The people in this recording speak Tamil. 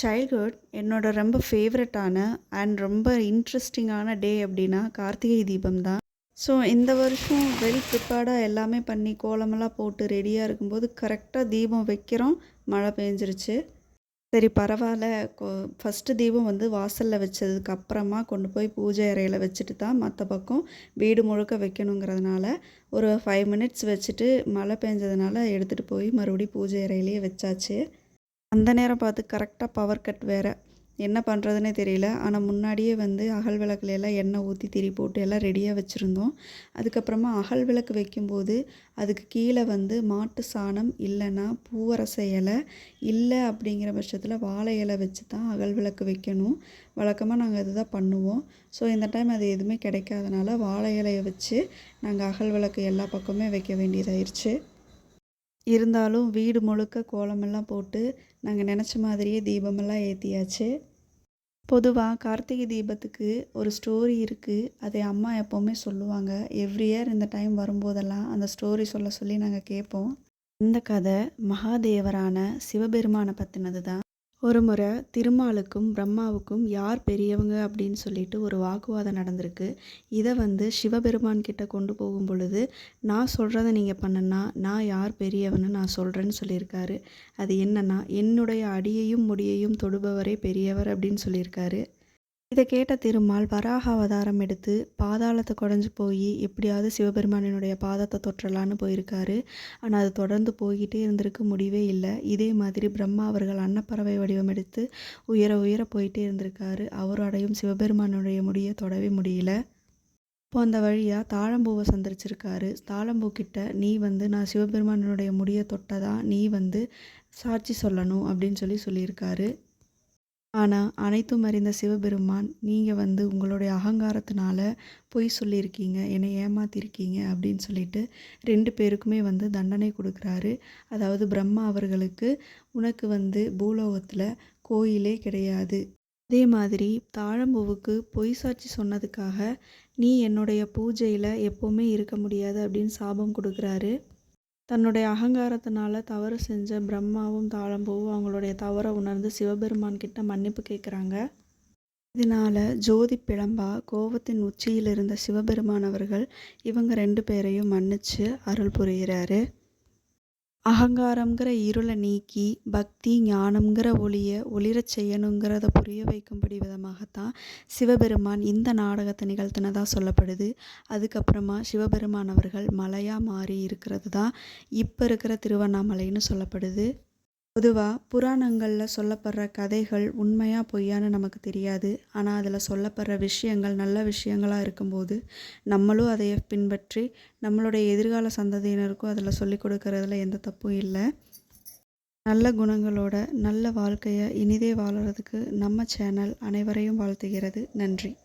சைல்ட்ஹுட் என்னோட ரொம்ப ஃபேவரட்டான அண்ட் ரொம்ப இன்ட்ரெஸ்டிங்கான டே அப்படின்னா கார்த்திகை தீபம் தான். ஸோ இந்த வருஷம் வெல் ப்ரிப்பேர்டாக எல்லாமே பண்ணி கோலமெல்லாம் போட்டு ரெடியாக இருக்கும்போது கரெக்டாக தீபம் வைக்கிறோம். மழை பெஞ்சிருச்சு. சரி பரவாயில்ல. ஃபஸ்ட்டு தீபம் வந்து வாசலில் வச்சதுக்கு அப்புறமா கொண்டு போய் பூஜை அறையில் வச்சுட்டு தான் மற்ற பக்கம் வீடு முழுக்க வைக்கணுங்கிறதுனால ஒரு ஃபைவ் மினிட்ஸ் வச்சுட்டு மழை பெஞ்சதுனால எடுத்துகிட்டு போய் மறுபடியும் பூஜை அறையிலேயே வச்சாச்சு. அந்த நேரம் பார்த்து கரெக்டாக பவர் கட் வேறு. என்ன பண்ணுறதுனே தெரியல. ஆனால் முன்னாடியே வந்து அகல் விளக்குல எல்லாம் எண்ணெய் ஊற்றி திரி போட்டு எல்லாம் ரெடியாக வச்சுருந்தோம். அதுக்கப்புறமா அகல் விளக்கு வைக்கும்போது அதுக்கு கீழே வந்து மாட்டு சாணம் இல்லைன்னா பூவரச இலை இல்லை அப்படிங்கிற பட்சத்தில் வாழை இலை வச்சு தான் அகல் விளக்கு வைக்கணும். வழக்கமாக நாங்கள் இதுதான் பண்ணுவோம். ஸோ இந்த டைம் அது எதுவுமே கிடைக்காதனால வாழை இலையை வச்சு நாங்கள் அகல் விளக்கு எல்லா பக்கமே வைக்க வேண்டியதாயிருச்சு. இருந்தாலும் வீடு முழுக்க கோலமெல்லாம் போட்டு நாங்கள் நினச்ச மாதிரியே தீபமெல்லாம் ஏற்றியாச்சு பொதுவாக கார்த்திகை தீபத்துக்கு ஒரு ஸ்டோரி இருக்குது அதை அம்மா எப்போவுமே சொல்லுவாங்க. எவ்ரி இயர் இந்த டைம் வரும்போதெல்லாம் அந்த ஸ்டோரி சொல்ல சொல்லி நாங்கள் கேட்போம். இந்த கதை மகாதேவரான சிவபெருமானை பற்றினது தான் ஒரு முறை திருமாலுக்கும் பிரம்மாவுக்கும் யார் பெரியவங்க அப்படின்னு சொல்லிட்டு ஒரு வாக்குவாதம் நடந்திருக்கு. இதை வந்து சிவபெருமான் கிட்ட கொண்டு போகும் பொழுது நான் சொல்கிறத நீங்கள் பண்ணுனா நான் யார் பெரியவன்னு நான் சொல்கிறேன்னு சொல்லியிருக்காரு. அது என்னன்னா என்னுடைய அடியையும் முடியையும் தொடுபவரே பெரியவர் அப்படின்னு சொல்லியிருக்காரு. இதை கேட்ட திருமால் வராக அவதாரம் எடுத்து பாதாளத்தை குடஞ்சி போய் எப்படியாவது சிவபெருமானினுடைய பாதத்தை தொற்றலான்னு போயிருக்காரு. ஆனால் அது தொடர்ந்து போய்கிட்டே இருந்திருக்கு முடிவே இல்லை. இதே மாதிரி பிரம்மா அவர்கள் அன்னப்பறவை வடிவம் எடுத்து உயர உயர போயிட்டே இருந்திருக்காரு. அவரோடையும் சிவபெருமானுடைய முடியை தொடவே முடியல. இப்போ அந்த வழியாக தாழம்பூவை சந்திரிச்சிருக்காரு. தாழம்பூ கிட்ட நீ வந்து நான் சிவபெருமானுடைய முடியை தொட்டதான் நீ வந்து சாட்சி சொல்லணும் அப்படின்னு சொல்லி சொல்லியிருக்காரு. ஆனால் அனைத்தும் அறிந்த சிவபெருமான் நீங்கள் வந்து உங்களுடைய அகங்காரத்தினால பொய் சொல்லியிருக்கீங்க என்னை ஏமாத்திருக்கீங்க அப்படின்னு சொல்லிட்டு ரெண்டு பேருக்குமே வந்து தண்டனை கொடுக்குறாரு. அதாவது பிரம்மா அவர்களுக்கு உனக்கு வந்து பூலோகத்தில் கோயிலே கிடையாது. அதே மாதிரி தாழம்பூவுக்கு பொய் சாட்சி சொன்னதுக்காக நீ என்னுடைய பூஜையில் எப்போவுமே இருக்க முடியாது அப்படின்னு சாபம் கொடுக்குறாரு. தன்னுடைய அகங்காரத்தினால தவறு செஞ்ச பிரம்மாவும் தாளம்பூவும் அவங்களுடைய தவறை உணர்ந்து சிவபெருமான் கிட்ட மன்னிப்பு கேட்குறாங்க இதனால் ஜோதி பிழம்பா கோபத்தின் உச்சியில் இருந்த சிவபெருமான் அவர்கள் இவங்க ரெண்டு பேரையும் மன்னிச்சு அருள் புரிகிறாரு அகங்காரங்கிற இருளை நீக்கி பக்தி ஞானம்ங்கிற ஒளியை ஒளிரச் செய்யணுங்கிறத புரிய வைக்கும்படி விதமாகத்தான் சிவபெருமான் இந்த நாடகத்தை நிகழ்த்தினதாக சொல்லப்படுது. அதுக்கப்புறமா சிவபெருமான் அவர்கள் மலையாக மாறி இருக்கிறது தான் இப்போ இருக்கிற திருவண்ணாமலைன்னு சொல்லப்படுது. பொதுவாக புராணங்களில் சொல்லப்படுற கதைகள் உண்மையாக பொய்யான்னு நமக்கு தெரியாது. ஆனால் அதில் சொல்லப்படுற விஷயங்கள் நல்ல விஷயங்களாக இருக்கும்போது நம்மளும் அதை பின்பற்றி நம்மளுடைய எதிர்கால சந்ததியினருக்கும் அதில் சொல்லிக் கொடுக்கறதுல எந்த தப்பும் இல்லை. நல்ல குணங்களோட நல்ல வாழ்க்கையை இனிதே வாழறதுக்கு நம்ம சேனல் அனைவரையும் வாழ்த்துகிறது. நன்றி.